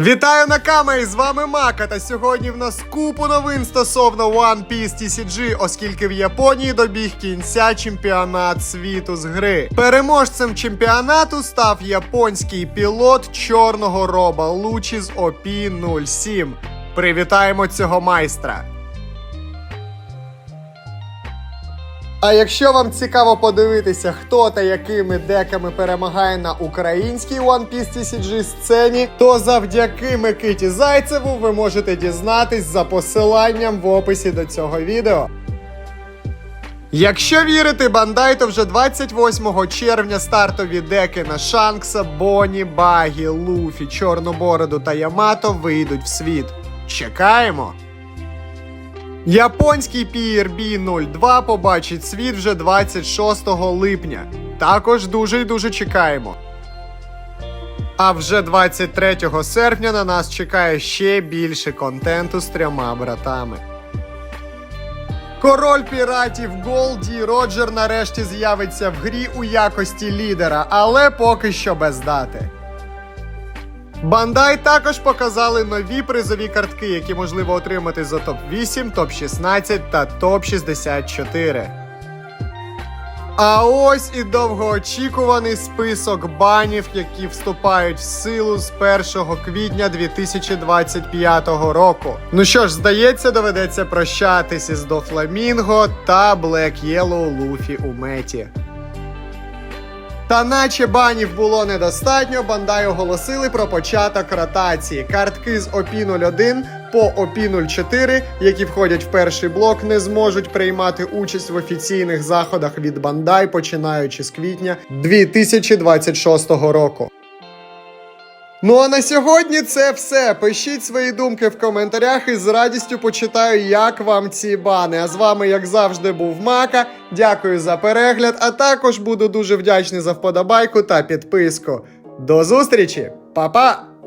Вітаю на камері! З вами Мака. Та сьогодні в нас купу новин стосовно One Piece TCG, оскільки в Японії добіг кінця чемпіонат світу з гри. Переможцем чемпіонату став японський пілот чорного роба Лучі з OP 07. Привітаємо цього майстра! А якщо вам цікаво подивитися, хто та якими деками перемагає на українській One Piece TCG сцені, то завдяки Микиті Зайцеву ви можете дізнатись за посиланням в описі до цього відео. Якщо вірити Бандай, то вже 28 червня стартові деки на Шанкса, Боні, Багі, Луфі, Чорну Бороду та Ямато вийдуть в світ. Чекаємо! Японський PRB 02 побачить світ вже 26 липня. Також дуже й дуже чекаємо. А вже 23 серпня на нас чекає ще більше контенту з трьома братами. Король піратів Голді Роджер нарешті з'явиться в грі у якості лідера, але поки що без дати. Бандай також показали нові призові картки, які можливо отримати за топ-8, топ-16 та топ-64. А ось і довгоочікуваний список банів, які вступають в силу з 1 квітня 2025 року. Ну що ж, здається, доведеться прощатись із Дофламінго та Black Yellow Luffy у меті. Та наче банів було недостатньо, бандай оголосили про початок ротації. Картки з OP01 по OP04, які входять в перший блок, не зможуть приймати участь в офіційних заходах від бандай, починаючи з квітня 2026 року. Ну а на сьогодні це все. Пишіть свої думки в коментарях і з радістю почитаю, як вам ці бани. А з вами, як завжди, був Мака. Дякую за перегляд, а також буду дуже вдячний за вподобайку та підписку. До зустрічі, Па-па!